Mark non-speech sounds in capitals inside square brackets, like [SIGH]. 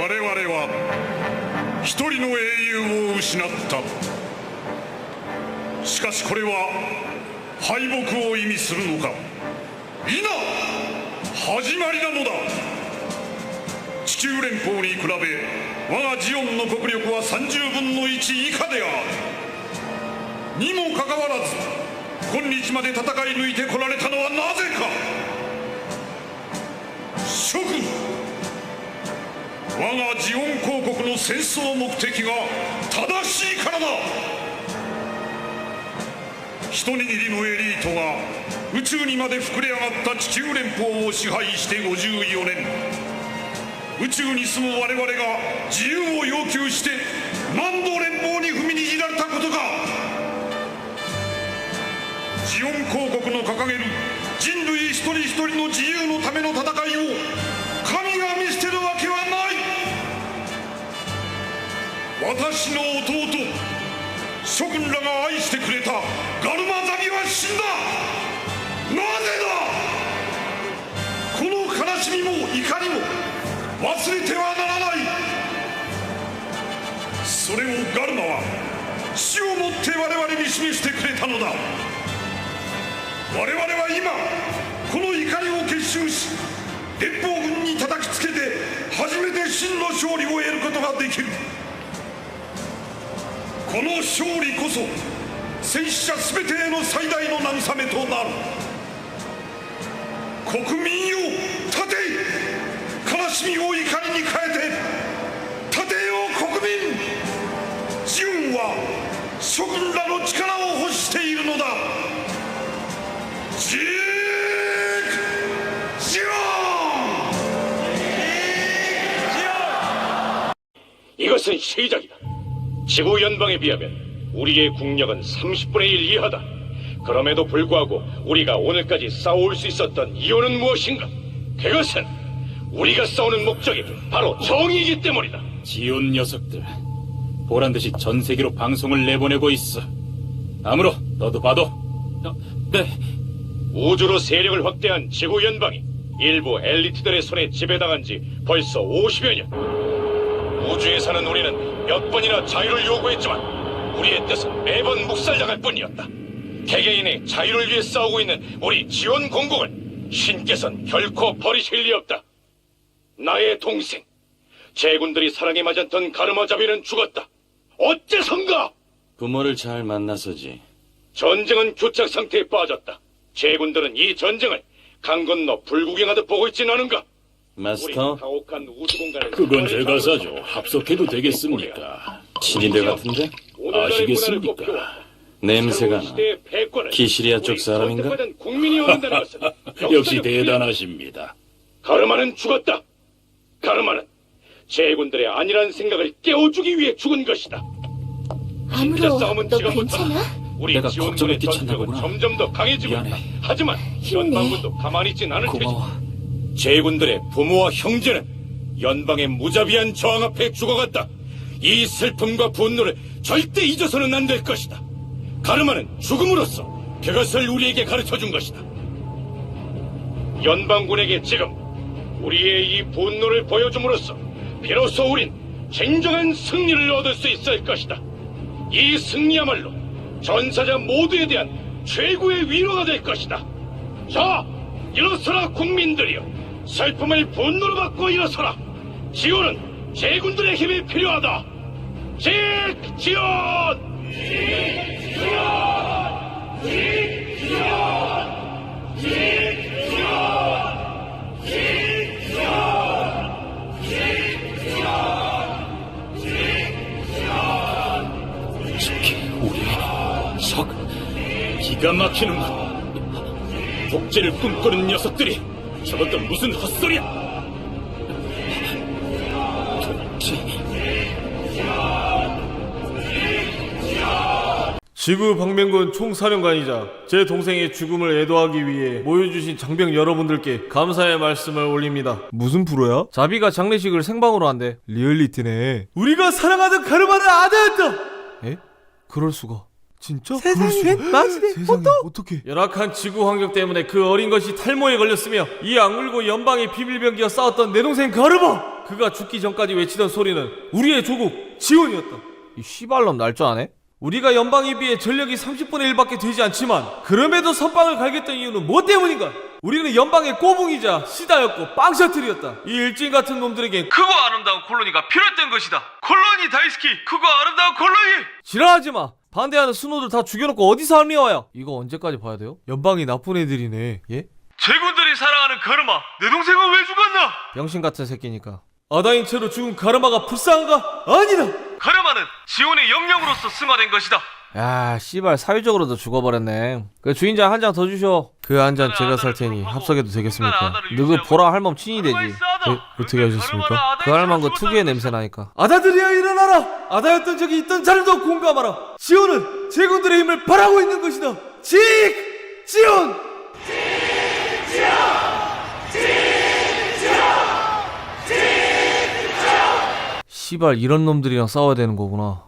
我々は一人の英雄を失った。しかしこれは敗北を意味するのか。いな始まりなのだ。地球連邦に比べ我がジオンの国力は30分の1以下である。にもかかわらず今日まで戦い抜いてこられたのはなぜか。諸君我がジオン公国の戦争目的が正しいからだ。一握りのエリートが宇宙にまで膨れ上がった地球連邦を支配して54年。宇宙に住む我々が自由を要求して万道連邦に踏みにじられたことか。ジオン公国の掲げる人類一人一人の自由のための戦いを私の弟諸君らが愛してくれたガルマザギは死んだ。なぜだ？この悲しみも怒りも忘れてはならない。それをガルマは死をもって我々に示してくれたのだ。我々は今この怒りを結集し連邦軍に叩きつけて初めて真の勝利を得ることができる。この勝利こそ戦死者全てへの最大の慰めとなる。国民よ立て悲しみを怒りに変えて立てよ国民ジオンは諸君らの力を欲しているのだ。ジークジオン。伊賀戦シェダギ 지구 연방에 비하면 우리의 국력은 30분의 1 이하다. 그럼에도 불구하고 우리가 오늘까지 싸울 수 있었던 이유는 무엇인가? 그것은 우리가 싸우는 목적이 바로 정의이기 때문이다. 지온 녀석들 보란 듯이 전 세계로 방송을 내보내고 있어. 아무로 너도 봐도. 어, 네. 우주로 세력을 확대한 지구 연방이 일부 엘리트들의 손에 지배당한 지 벌써 50여 년. 우주에 사는 우리는 몇 번이나 자유를 요구했지만 우리의 뜻은 매번 묵살당할 뿐이었다. 개개인의 자유를 위해 싸우고 있는 우리 지원 공공을 신께선 결코 버리실 리 없다. 나의 동생, 제군들이 사랑에 맞았던 가르마자비는 죽었다. 어째선가? 부모를 잘 만나서지. 전쟁은 교착 상태에 빠졌다. 제군들은 이 전쟁을 강 건너 불구경하듯 보고 있진 않은가? 마스터, 그건 제가 사죠. 합석해도 되겠습니까? 친인들 같은데? 아시겠습니까? 냄새가 나. 키시리아 쪽 사람인가? [LAUGHS] 역시 대단하십니다. 가르마는 죽었다. 가르마는 제군들의 아니란 생각을 깨워주기 위해 죽은 것이다. 아무로 너 지금부터 괜찮아? 우리 내가 걱정을 전투력은 끼쳤나구나. 점점 더 강해지고 있다. 미안해. 하지만 힘내. 연방군도 가만히 있진 않을 테지. 고마워. 제군들의 부모와 형제는 연방의 무자비한 저항 앞에 죽어갔다. 이 슬픔과 분노를 절대 잊어서는 안 될 것이다. 가르마는 죽음으로써 그것을 우리에게 가르쳐 준 것이다. 연방군에게 지금 우리의 이 분노를 보여줌으로써 비로소 우린 진정한 승리를 얻을 수 있을 것이다. 이 승리야말로 전사자 모두에 대한 최고의 위로가 될 것이다. 자, 일어서라 국민들이여. 슬픔을 분노로 바꿔 일어서라. 지원은 제군들의 힘이 필요하다. 직지원! 저기 우리 석 기가 막히는군. 복제를 꿈꾸는 녀석들이 저것도 무슨 헛소리야? 지구 방면군 총사령관이자 제 동생의 죽음을 애도하기 위해 모여주신 장병 여러분들께 감사의 말씀을 올립니다. 무슨 프로야? 자비가 장례식을 생방으로 한대. 리얼리티네. 우리가 사랑하던 가르마는 아들였다. 에? 그럴 수가. 진짜? 세상에 마지막 세상에 어떻게? 열악한 지구 환경 때문에 그 어린 것이 탈모에 걸렸으며 이 악물고 연방의 비밀병기와 싸웠던 내 동생 가르마. 그가 죽기 전까지 외치던 소리는 우리의 조국 지원이었다. 이 씨발놈 날 줄 아네? 우리가 연방에 비해 전력이 30분의 1밖에 되지 않지만 그럼에도 선빵을 갈겼던 이유는 뭐 때문인가? 우리는 연방의 꼬붕이자 시다였고 빵셔틀이었다. 이 일진 같은 놈들에겐 크고 아름다운 콜로니가 필요했던 것이다. 콜로니 다이스키 크고 아름다운 콜로니! 지랄하지 마. 반대하는 순호들 다 죽여놓고 어디서 합리화야? 이거 언제까지 봐야 돼요? 연방이 나쁜 애들이네. 예? 제군들이 사랑하는 가르마. 내 동생은 왜 죽었나? 병신 같은 새끼니까. 아다인 채로 죽은 가르마가 불쌍한가? 아니다. 가르마는 지온의 영령으로서 승화된 것이다. 야, 씨발 사회적으로도 죽어버렸네. 그 주인장 한 잔 더 주셔. 그 한 잔 제가 살 테니 합석해도 되겠습니까? 누구 보라 할멈 친이 되지. 에, 어떻게 하셨습니까? 그그 특유의 냄새 나니까. 아다들이여 일어나라. 아다였던 적이 있던 자들도 공감하라. 지온은 제군들의 힘을 바라고 있는 것이다. 직 지온. 씨발 이런 놈들이랑 싸워야 되는 거구나.